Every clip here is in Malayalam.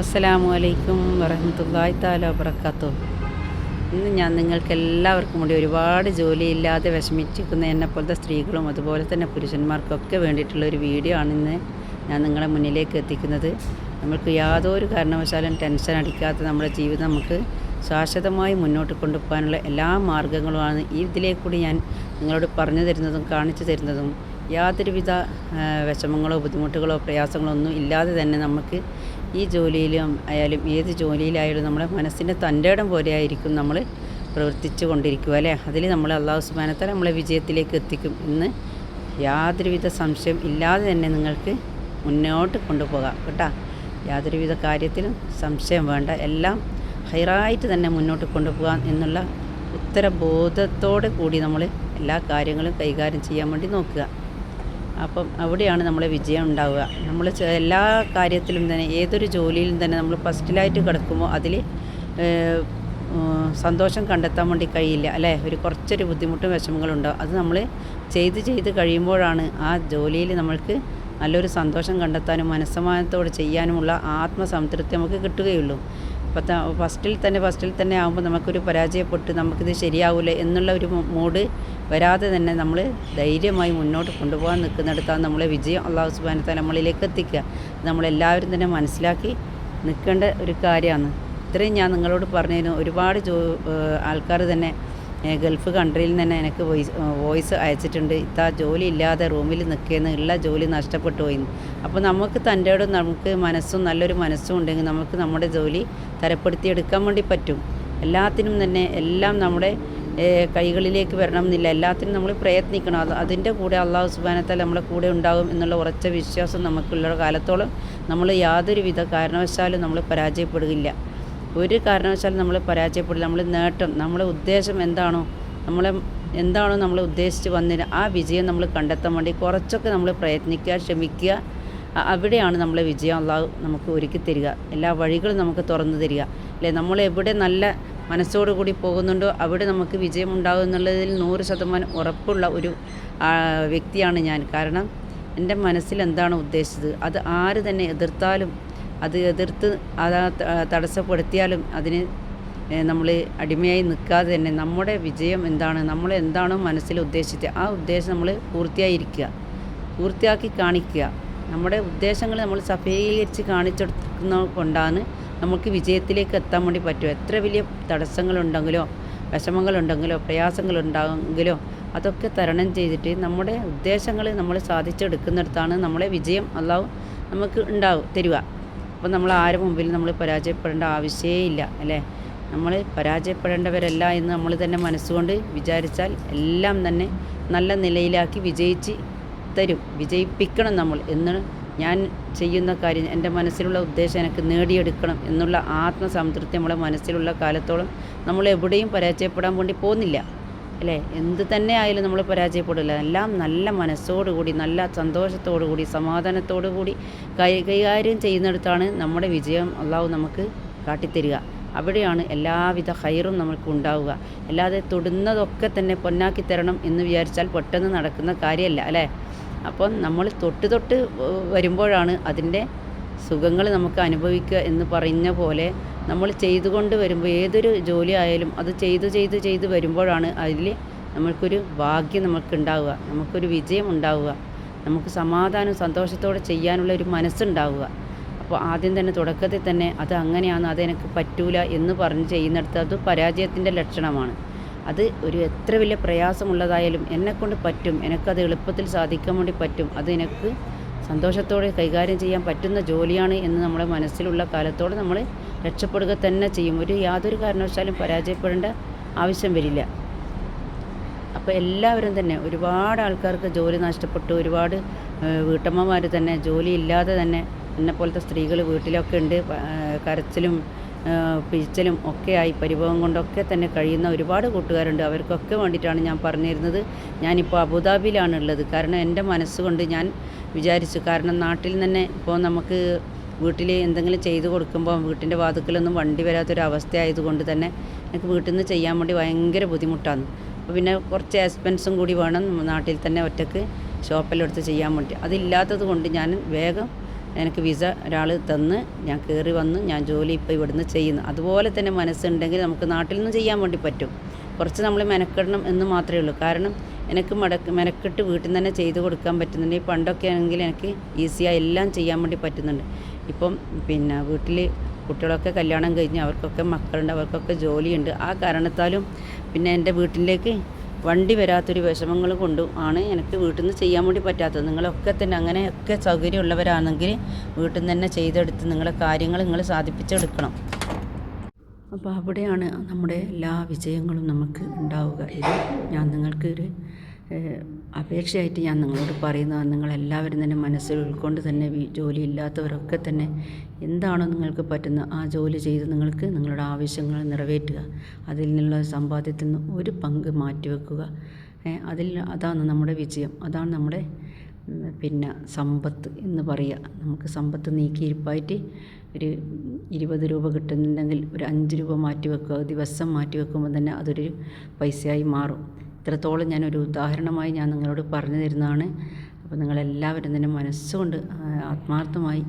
അസ്സലാമു അലൈക്കും വറഹമത്തല്ലാഹി താല വബർക്കാത്തു ഇന്ന് ഞാൻ നിങ്ങൾക്ക് എല്ലാവർക്കും കൂടി ഒരുപാട് ജോലിയില്ലാതെ വിഷമിച്ചിരിക്കുന്ന എന്നെ പോലത്തെ സ്ത്രീകളും അതുപോലെ തന്നെ പുരുഷന്മാർക്കൊക്കെ വേണ്ടിയിട്ടുള്ള ഒരു വീഡിയോ ആണ് ഇന്ന് ഞാൻ നിങ്ങളെ മുന്നിലേക്ക് എത്തിക്കുന്നത്. നമുക്ക് യാതൊരു കാരണവശാലും ടെൻഷൻ അടിക്കാത്ത നമ്മുടെ ജീവിതം നമുക്ക് ശാശ്വതമായി മുന്നോട്ട് കൊണ്ടുപോകാനുള്ള എല്ലാ മാർഗങ്ങളുമാണ് ഈ ഇതിലേക്ക് കൂടി ഞാൻ നിങ്ങളോട് പറഞ്ഞു തരുന്നതും കാണിച്ചു തരുന്നതും യാതൊരുവിധ വിഷമങ്ങളോ ബുദ്ധിമുട്ടുകളോ പ്രയാസങ്ങളോ ഒന്നും ഇല്ലാതെ തന്നെ നമുക്ക് ഈ ജോലിയിലും ആയാലും ഏത് ജോലിയിലായാലും നമ്മുടെ മനസ്സിന്റെ തന്റെ ഇടം പോലെ ആയിരിക്കും നമ്മൾ പ്രവർത്തിച്ചു കൊണ്ടിരിക്കുക അല്ലേ? അതിൽ നമ്മൾ അള്ളാഹു സുബാനത്താൽ നമ്മളെ വിജയത്തിലേക്ക് എത്തിക്കും. ഇന്ന് യാതൊരുവിധ സംശയം ഇല്ലാതെ തന്നെ നിങ്ങൾക്ക് മുന്നോട്ട് കൊണ്ടുപോകാം കേട്ടോ. യാതൊരുവിധ കാര്യത്തിലും സംശയം വേണ്ട. എല്ലാം ഹൈറായിട്ട് തന്നെ മുന്നോട്ട് കൊണ്ടുപോകാം എന്നുള്ള ഉത്തരബോധത്തോടെ കൂടി നമ്മൾ എല്ലാ കാര്യങ്ങളും കൈകാര്യം ചെയ്യാൻ വേണ്ടി നോക്കുക. അപ്പം അവിടെയാണ് നമ്മളെ വിജയം ഉണ്ടാവുക. നമ്മൾ എല്ലാ കാര്യത്തിലും തന്നെ ഏതൊരു ജോലിയിലും തന്നെ നമ്മൾ ഫസ്റ്റിലായിട്ട് കിടക്കുമ്പോൾ അതിൽ സന്തോഷം കണ്ടെത്താൻ വേണ്ടി കഴിയില്ല അല്ലേ? ഒരു കുറച്ചൊരു ബുദ്ധിമുട്ടും വിഷമങ്ങളുണ്ടാവും അത് നമ്മൾ ചെയ്ത് ചെയ്ത് കഴിയുമ്പോഴാണ് ആ ജോലിയിൽ നമ്മൾക്ക് നല്ലൊരു സന്തോഷം കണ്ടെത്താനും മനസ്സമാനത്തോടെ ചെയ്യാനുമുള്ള ആത്മസംതൃപ്തി നമുക്ക് കിട്ടുകയുള്ളൂ. ഇപ്പം ഫസ്റ്റിൽ തന്നെ ഫസ്റ്റിൽ തന്നെ ആകുമ്പോൾ നമുക്കൊരു പരാജയപ്പെട്ട് നമുക്കിത് ശരിയാവില്ല എന്നുള്ള ഒരു മൂഡ് വരാതെ തന്നെ നമ്മൾ ധൈര്യമായി മുന്നോട്ട് കൊണ്ടുപോകാൻ നിൽക്കുന്നിടത്താണ് നമ്മളെ വിജയം അള്ളാഹു സുബാനത്തെ നമ്മളിലേക്ക് എത്തിക്കുക. നമ്മളെല്ലാവരും തന്നെ മനസ്സിലാക്കി നിൽക്കേണ്ട ഒരു കാര്യമാണ്. ഇത്രയും ഞാൻ നിങ്ങളോട് പറഞ്ഞതിന് ഒരുപാട് ആൾക്കാർ തന്നെ ഗൾഫ് കൺട്രിയിൽ നിന്ന് തന്നെ എനിക്ക് വോയിസ് വോയിസ് അയച്ചിട്ടുണ്ട്. ഇത്താ ജോലി ഇല്ലാതെ റൂമിൽ നിൽക്കുന്ന ഉള്ള ജോലി നഷ്ടപ്പെട്ടു പോയി അപ്പോൾ നമുക്ക് തന്റെ ഇടം നമുക്ക് മനസ്സും നല്ലൊരു മനസ്സും ഉണ്ടെങ്കിൽ നമുക്ക് നമ്മുടെ ജോലി തരപ്പെടുത്തിയെടുക്കാൻ വേണ്ടി പറ്റും. എല്ലാത്തിനും തന്നെ എല്ലാം നമ്മുടെ കൈകളിലേക്ക് വരണം എന്നില്ല എല്ലാത്തിനും നമ്മൾ പ്രയത്നിക്കണം. അത് അതിന്റെ കൂടെ അള്ളാഹു സുബാനത്താൽ നമ്മളെ കൂടെ ഉണ്ടാകും എന്നുള്ള ഉറച്ച വിശ്വാസം നമുക്കുള്ള കാലത്തോളം നമ്മൾ യാതൊരുവിധ കാരണവശാലും നമ്മൾ പരാജയപ്പെടുകയില്ല. ഒരു കാരണവശാലും നമ്മൾ പരാജയപ്പെടില്ല നമ്മൾ നേട്ടം നമ്മളെ ഉദ്ദേശം എന്താണോ നമ്മളെ എന്താണോ നമ്മൾ ഉദ്ദേശിച്ച് വന്നിട്ട് ആ വിജയം നമ്മൾ കണ്ടെത്താൻ വേണ്ടി കുറച്ചൊക്കെ നമ്മൾ പ്രയത്നിക്കുക ശ്രമിക്കുക. അവിടെയാണ് നമ്മളെ വിജയം അള്ളാഹു നമുക്ക് ഒരുക്കി തരിക. എല്ലാ വഴികളും നമുക്ക് തുറന്നു തരിക. അല്ലേ? നമ്മൾ എവിടെ നല്ല മനസ്സോടുകൂടി പോകുന്നുണ്ടോ അവിടെ നമുക്ക് വിജയം ഉണ്ടാകും എന്നുള്ളതിൽ നൂറ് ശതമാനം ഉറപ്പുള്ള ഒരു വ്യക്തിയാണ് ഞാൻ. കാരണം എന്റെ മനസ്സിൽ എന്താണ് ഉദ്ദേശിച്ചത്? അത് ആര് തന്നെ എതിർത്താലും അത് എതിർത്ത് അത് തടസ്സപ്പെടുത്തിയാലും അതിന് നമ്മൾ അടിമയായി നിൽക്കാതെ തന്നെ നമ്മുടെ വിജയം എന്താണ് നമ്മൾ എന്താണോ മനസ്സിൽ ഉദ്ദേശിച്ചത് ആ ഉദ്ദേശം നമ്മൾ പൂർത്തിയായിരിക്കുക പൂർത്തിയാക്കി കാണിക്കുക. നമ്മുടെ ഉദ്ദേശങ്ങൾ നമ്മൾ സഫലീകരിച്ച് കാണിച്ചെടുക്കുന്ന കൊണ്ടാണ് നമുക്ക് വിജയത്തിലേക്ക് എത്താൻ വേണ്ടി പറ്റും എത്ര വലിയ തടസ്സങ്ങളുണ്ടെങ്കിലോ വിഷമങ്ങളുണ്ടെങ്കിലോ പ്രയാസങ്ങളുണ്ടെങ്കിലോ അതൊക്കെ തരണം ചെയ്തിട്ട് നമ്മുടെ ഉദ്ദേശങ്ങൾ നമ്മൾ സാധിച്ചെടുക്കുന്നിടത്താണ് നമ്മളെ വിജയം അള്ളാഹു നമുക്ക് ഉണ്ടാവും തരിക. അപ്പോൾ നമ്മൾ ആരും മുമ്പിൽ നമ്മൾ പരാജയപ്പെടേണ്ട ആവശ്യമേ ഇല്ല അല്ലേ? നമ്മൾ പരാജയപ്പെടേണ്ടവരല്ല എന്ന് നമ്മൾ തന്നെ മനസ്സുകൊണ്ട് വിചാരിച്ചാൽ എല്ലാം തന്നെ നല്ല നിലയിലാക്കി വിജയിച്ച് തരും വിജയിപ്പിക്കണം നമ്മൾ എന്ന് ഞാൻ ചെയ്യുന്ന കാര്യം എന്റെ മനസ്സിലുള്ള ഉദ്ദേശം എനിക്ക് നേടിയെടുക്കണം എന്നുള്ള ആത്മസംതൃപ്തി നമ്മളെ മനസ്സിലുള്ള കാലത്തോളം നമ്മൾ എവിടെയും പരാജയപ്പെടാൻ വേണ്ടി പോകുന്നില്ല. അല്ലേ? എന്ത് തന്നെ ആയാലും നമ്മൾ പരാജയപ്പെടില്ല. എല്ലാം നല്ല മനസ്സോടുകൂടി നല്ല സന്തോഷത്തോടു കൂടി സമാധാനത്തോടു കൂടി കൈ കൈകാര്യം ചെയ്യുന്നിടത്താണ് നമ്മുടെ വിജയം അള്ളാഹു നമുക്ക് കാട്ടിത്തരിക. അവിടെയാണ് എല്ലാവിധ ഹൈറും നമുക്ക് ഉണ്ടാവുക. അല്ലാതെ തൊടുന്നതൊക്കെ തന്നെ പൊന്നാക്കി തരണം എന്ന് വിചാരിച്ചാൽ പെട്ടെന്ന് നടക്കുന്ന കാര്യമല്ല അല്ലേ? അപ്പം നമ്മൾ തൊട്ട് തൊട്ട് വരുമ്പോഴാണ് അതിന്റെ സുഖങ്ങൾ നമുക്ക് അനുഭവിക്കുക എന്ന് പറഞ്ഞ പോലെ നമ്മൾ ചെയ്തുകൊണ്ട് വരുമ്പോൾ ഏതൊരു ജോലി ആയാലും അത് ചെയ്ത് ചെയ്ത് ചെയ്ത് വരുമ്പോഴാണ് അതിൽ നമ്മൾക്കൊരു ഭാഗ്യം നമുക്ക് ഉണ്ടാവുക നമുക്കൊരു വിജയം ഉണ്ടാവുക. നമുക്ക് സമാധാനം സന്തോഷത്തോടെ ചെയ്യാനുള്ള ഒരു മനസ്സുണ്ടാവുക. അപ്പോൾ ആദ്യം തന്നെ തുടക്കത്തിൽ തന്നെ അത് അങ്ങനെയാണ് അത് എനിക്ക് പറ്റൂല എന്ന് പറഞ്ഞ് ചെയ്യുന്നിടത്ത് അത് പരാജയത്തിന്റെ ലക്ഷണമാണ്. അത് ഒരു എത്ര വലിയ പ്രയാസമുള്ളതായാലും എന്നെക്കൊണ്ട് പറ്റും. എനിക്കത് എളുപ്പത്തിൽ സാധിക്കാൻ വേണ്ടി പറ്റും. അത് എനിക്ക് സന്തോഷത്തോടെ കൈകാര്യം ചെയ്യാൻ പറ്റുന്ന ജോലിയാണ് എന്ന് നമ്മുടെ മനസ്സിലുള്ള കാലത്തോടെ നമ്മൾ രക്ഷപ്പെടുക തന്നെ ചെയ്യും. ഒരു യാതൊരു കാരണവശാലും പരാജയപ്പെടേണ്ട ആവശ്യം വരില്ല. അപ്പോൾ എല്ലാവരും തന്നെ ഒരുപാട് ആൾക്കാർക്ക് ജോലി നഷ്ടപ്പെട്ടു. ഒരുപാട് വീട്ടമ്മമാർ തന്നെ ജോലി ഇല്ലാതെ തന്നെ എന്നെ പോലത്തെ സ്ത്രീകൾ വീട്ടിലൊക്കെ ഉണ്ട്. കരച്ചിലും ആ, പിഴിച്ചലും ഒക്കെയായി പരിഭവം കൊണ്ടൊക്കെ തന്നെ കഴിയുന്ന ഒരുപാട് കൂട്ടുകാരുണ്ട്. അവർക്കൊക്കെ വേണ്ടിയിട്ടാണ് ഞാൻ പറഞ്ഞിരുന്നത്. ഞാനിപ്പോൾ അബുദാബിയിലാണ് ഉള്ളത് കാരണം എന്റെ മനസ്സുകൊണ്ട് ഞാൻ വിചാരിച്ചു. കാരണം നാട്ടിൽ തന്നെ ഇപ്പോൾ നമുക്ക് വീട്ടിൽ എന്തെങ്കിലും ചെയ്തു കൊടുക്കുമ്പോൾ വീട്ടിന്റെ വാതുക്കലൊന്നും വണ്ടി വരാത്തൊരവസ്ഥ അവസ്ഥയായതുകൊണ്ട് തന്നെ എനിക്ക് വീട്ടിൽ നിന്ന് ചെയ്യാൻ വേണ്ടി ഭയങ്കര ബുദ്ധിമുട്ടാണ്. അപ്പോൾ പിന്നെ കുറച്ച് എക്സ്പെൻസും കൂടി വേണം നാട്ടിൽ തന്നെ ഒറ്റയ്ക്ക് ഷോപ്പെല്ലാം എടുത്ത് ചെയ്യാൻ വേണ്ടി. അതില്ലാത്തത് കൊണ്ട് ഞാൻ വേഗം എനിക്ക് വിസ ഒരാൾ തന്ന് ഞാൻ കയറി വന്ന് ഞാൻ ജോലി ഇപ്പോൾ ഇവിടുന്ന് ചെയ്യുന്നു. അതുപോലെ തന്നെ മനസ്സുണ്ടെങ്കിൽ നമുക്ക് നാട്ടിൽ നിന്ന് ചെയ്യാൻ വേണ്ടി പറ്റും. കുറച്ച് നമ്മൾ മെനക്കെടണം എന്ന് മാത്രമേ ഉള്ളൂ. കാരണം എനിക്ക് മടക്ക് മെനക്കെട്ട് വീട്ടിൽ നിന്ന് തന്നെ ചെയ്ത് കൊടുക്കാൻ പറ്റുന്നുണ്ട്. ഈ പണ്ടൊക്കെ ആണെങ്കിൽ എനിക്ക് ഈസിയായി എല്ലാം ചെയ്യാൻ വേണ്ടി പറ്റുന്നുണ്ട്. ഇപ്പം പിന്നെ വീട്ടിൽ കുട്ടികളൊക്കെ കല്യാണം കഴിഞ്ഞ് അവർക്കൊക്കെ മക്കളുണ്ട് അവർക്കൊക്കെ ജോലിയുണ്ട്. ആ കാരണത്താലും പിന്നെ എന്റെ വീട്ടിലേക്ക് വണ്ടി വരാത്തൊരു വിഷമങ്ങൾ കൊണ്ടും ആണ് എനിക്ക് വീട്ടിൽ നിന്ന് ചെയ്യാൻ വേണ്ടി പറ്റാത്തത്. നിങ്ങളൊക്കെ തന്നെ അങ്ങനെയൊക്കെ സൗകര്യമുള്ളവരാണെങ്കിൽ വീട്ടിൽ നിന്ന് തന്നെ ചെയ്തെടുത്ത് നിങ്ങളെ കാര്യങ്ങൾ നിങ്ങൾ സാധിപ്പിച്ചെടുക്കണം. അപ്പോൾ അവിടെയാണ് നമ്മുടെ എല്ലാ വിജയങ്ങളും നമുക്ക് ഉണ്ടാവുക. ഇത് ഞാൻ നിങ്ങൾക്കൊരു അപേക്ഷയായിട്ട് ഞാൻ നിങ്ങളോട് പറയുന്നത് നിങ്ങളെല്ലാവരും തന്നെ മനസ്സിൽ ഉൾക്കൊണ്ട് തന്നെ ജോലി ഇല്ലാത്തവരൊക്കെ തന്നെ എന്താണോ നിങ്ങൾക്ക് പറ്റുന്ന ആ ജോലി ചെയ്ത് നിങ്ങൾക്ക് നിങ്ങളുടെ ആവശ്യങ്ങൾ നിറവേറ്റുക. അതിൽ നിന്നുള്ള സമ്പാദ്യത്തിൽ നിന്ന് ഒരു പങ്ക് മാറ്റിവെക്കുക. അതിൽ അതാണ് നമ്മുടെ വിജയം. അതാണ് നമ്മുടെ പിന്നെ സമ്പത്ത് എന്ന് പറയുക. നമുക്ക് സമ്പത്ത് നീക്കിയിരിപ്പായിട്ട് ഒരു ഇരുപത് രൂപ കിട്ടുന്നുണ്ടെങ്കിൽ ഒരു അഞ്ച് രൂപ മാറ്റി വെക്കുക. ദിവസം മാറ്റി വെക്കുമ്പോൾ തന്നെ അതൊരു പൈസയായി മാറും. ഇത്രത്തോളം ഞാനൊരു ഉദാഹരണമായി ഞാൻ നിങ്ങളോട് പറഞ്ഞു തരുന്നതാണ്. അപ്പോൾ നിങ്ങളെല്ലാവരും തന്നെ മനസ്സുകൊണ്ട് ആത്മാർത്ഥമായി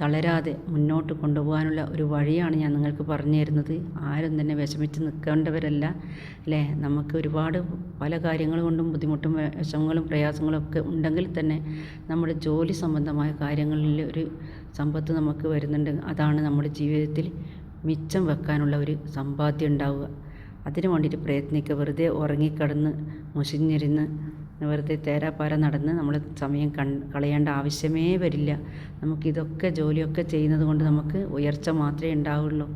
തളരാതെ മുന്നോട്ട് കൊണ്ടുപോകാനുള്ള ഒരു വഴിയാണ് ഞാൻ നിങ്ങൾക്ക് പറഞ്ഞു തരുന്നത്. ആരും തന്നെ വിഷമിച്ച് നിൽക്കേണ്ടവരല്ല അല്ലേ? നമുക്ക് ഒരുപാട് പല കാര്യങ്ങൾ കൊണ്ടും ബുദ്ധിമുട്ടും വിഷമങ്ങളും പ്രയാസങ്ങളും ഒക്കെ ഉണ്ടെങ്കിൽ തന്നെ നമ്മുടെ ജോലി സംബന്ധമായ കാര്യങ്ങളിൽ ഒരു സമ്പത്ത് നമുക്ക് വരുന്നുണ്ട്. അതാണ് നമ്മുടെ ജീവിതത്തിൽ മിച്ചം വെക്കാനുള്ള ഒരു സമ്പാദ്യം ഉണ്ടാവുക. അതിനു വേണ്ടിയിട്ട് പ്രയത്നിക്കുക. വെറുതെ ഉറങ്ങിക്കിടന്ന് മുഷിഞ്ഞിരുന്ന് വെറുതെ തേരാപ്പാര നടന്ന് നമ്മൾ സമയം കൺ കളയേണ്ട ആവശ്യമേ വരില്ല. നമുക്കിതൊക്കെ ജോലിയൊക്കെ ചെയ്യുന്നത് കൊണ്ട് നമുക്ക് ഉയർച്ച മാത്രമേ ഉണ്ടാവുള്ളൂ.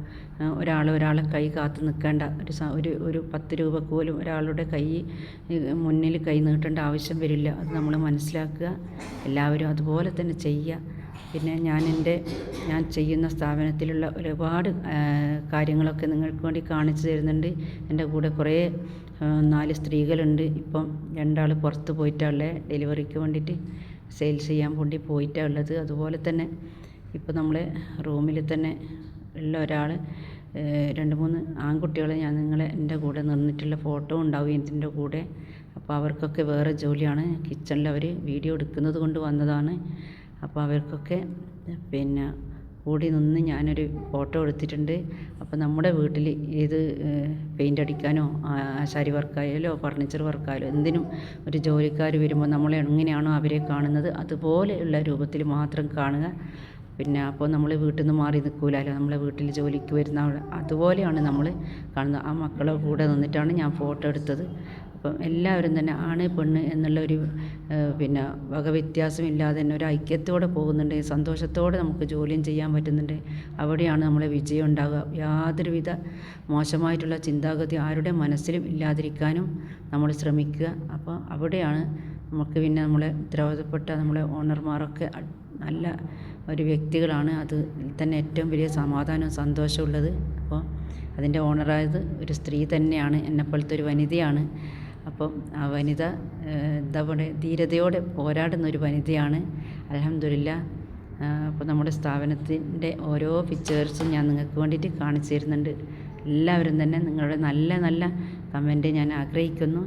ഒരാൾ ഒരാളെ കൈ കാത്തു നിൽക്കേണ്ട ഒരു ഒരു ഒരു പത്ത് രൂപ പോലും ഒരാളുടെ കൈ മുന്നിൽ കൈ നീട്ടേണ്ട ആവശ്യം വരില്ല. അത് നമ്മൾ മനസ്സിലാക്കുക എല്ലാവരും അതുപോലെ തന്നെ ചെയ്യുക. പിന്നെ ഞാൻ എന്റെ ഞാൻ ചെയ്യുന്ന സ്ഥാപനത്തിലുള്ള ഒരുപാട് കാര്യങ്ങളൊക്കെ നിങ്ങൾക്ക് വേണ്ടി കാണിച്ചു തരുന്നുണ്ട്. എന്റെ കൂടെ കുറേ നാല് സ്ത്രീകളുണ്ട്. ഇപ്പം രണ്ടാൾ പുറത്ത് പോയിട്ടാണുള്ളത് ഡെലിവറിക്ക് വേണ്ടിയിട്ട് സെയിൽസ് ചെയ്യാൻ വേണ്ടി പോയിട്ടാണ് ഉള്ളത്. അതുപോലെ തന്നെ ഇപ്പോൾ നമ്മൾ റൂമിൽ തന്നെ ഉള്ള ഒരാൾ രണ്ട് മൂന്ന് ആൺകുട്ടികളെ ഞാൻ നിങ്ങളെ എന്റെ കൂടെ നിന്നിട്ടുള്ള ഫോട്ടോ ഉണ്ടാവും ഇതിന്റെ കൂടെ. അപ്പോൾ അവർക്കൊക്കെ വേറെ ജോലിയാണ്. കിച്ചണിൽ അവർ വീഡിയോ എടുക്കുന്നത് കൊണ്ട് വന്നതാണ്. അപ്പോൾ അവർക്കൊക്കെ പിന്നെ കൂടി നിന്ന് ഞാനൊരു ഫോട്ടോ എടുത്തിട്ടുണ്ട്. അപ്പോൾ നമ്മുടെ വീട്ടിൽ ഏത് പെയിന്റ് അടിക്കാനോ ആശാരി വർക്കായാലോ ഫർണിച്ചർ വർക്കായാലോ എന്തിനും ഒരു ജോലിക്കാർ വരുമ്പോൾ നമ്മൾ എങ്ങനെയാണോ അവരെ കാണുന്നത് അതുപോലെയുള്ള രൂപത്തിൽ മാത്രം കാണുക. പിന്നെ അപ്പോൾ നമ്മൾ വീട്ടിൽ നിന്ന് മാറി നിൽക്കൂലല്ലോ നമ്മളെ വീട്ടിൽ ജോലിക്ക് വരുന്ന അതുപോലെയാണ് നമ്മൾ കാണുന്നത്. ആ മക്കളുടെ കൂടെ നിന്നിട്ടാണ് ഞാൻ ഫോട്ടോ എടുത്തത്. അപ്പം എല്ലാവരും തന്നെ ആണ് പെണ്ണ് എന്നുള്ള ഒരു പിന്നെ വകവ്യത്യാസമില്ലാതെ തന്നെ ഒരു ഐക്യത്തോടെ പോകുന്നുണ്ട്. സന്തോഷത്തോടെ നമുക്ക് ജോലിയും ചെയ്യാൻ പറ്റുന്നുണ്ട്. അവിടെയാണ് നമ്മളെ വിജയം ഉണ്ടാകുക യാതൊരുവിധ മോശമായിട്ടുള്ള ചിന്താഗതി ആരുടെ മനസ്സിലും ഇല്ലാതിരിക്കാനും നമ്മൾ ശ്രമിക്കുക. അപ്പോൾ അവിടെയാണ് നമുക്ക് പിന്നെ നമ്മളെ ഉത്തരവാദപ്പെട്ട നമ്മളെ ഓണർമാരൊക്കെ നല്ല ഒരു വ്യക്തികളാണ്. അത് തന്നെ ഏറ്റവും വലിയ സമാധാനവും സന്തോഷമുള്ളത് അപ്പോൾ അതിന്റെ ഓണറായത് ഒരു സ്ത്രീ തന്നെയാണ്. എന്നെപ്പോലത്തെ ഒരു വനിതയാണ്. അപ്പം ആ വനിത എന്താ പറയുക ധീരതയോടെ പോരാടുന്ന ഒരു വനിതയാണ് അലഹമില്ല അപ്പോൾ നമ്മുടെ സ്ഥാപനത്തിന്റെ ഓരോ പിക്ചേഴ്സും ഞാൻ നിങ്ങൾക്ക് വേണ്ടിയിട്ട് കാണിച്ചു തരുന്നുണ്ട്. എല്ലാവരും തന്നെ നിങ്ങളുടെ നല്ല നല്ല കമന്റ് ഞാൻ ആഗ്രഹിക്കുന്നു.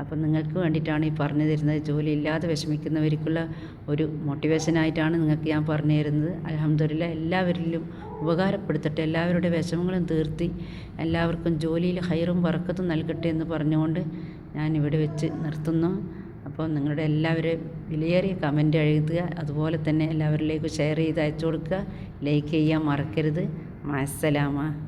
അപ്പം നിങ്ങൾക്ക് വേണ്ടിയിട്ടാണ് ഈ പറഞ്ഞു തരുന്നത്. ജോലിയില്ലാതെ വിഷമിക്കുന്നവർക്കുള്ള ഒരു മോട്ടിവേഷനായിട്ടാണ് നിങ്ങൾക്ക് ഞാൻ പറഞ്ഞു തരുന്നത്. അലഹമില്ല എല്ലാവരിലും ഉപകാരപ്പെടുത്തട്ടെ. എല്ലാവരുടെ വിഷമങ്ങളും തീർത്തി. എല്ലാവർക്കും ജോലിയിൽ ഹൈറും വറക്കത്തും നൽകട്ടെ എന്ന് പറഞ്ഞുകൊണ്ട് ഞാൻ ഇവിടെ വെച്ച് നിർത്തുന്നു. അപ്പോൾ നിങ്ങളുടെ എല്ലാവരും വിലയേറിയ കമന്റ് എഴുതുക. അതുപോലെ തന്നെ എല്ലാവരിലേക്കും ഷെയർ ചെയ്ത് അയച്ചു കൊടുക്കുക. ലൈക്ക് ചെയ്യാൻ മറക്കരുത്. മാസലാമ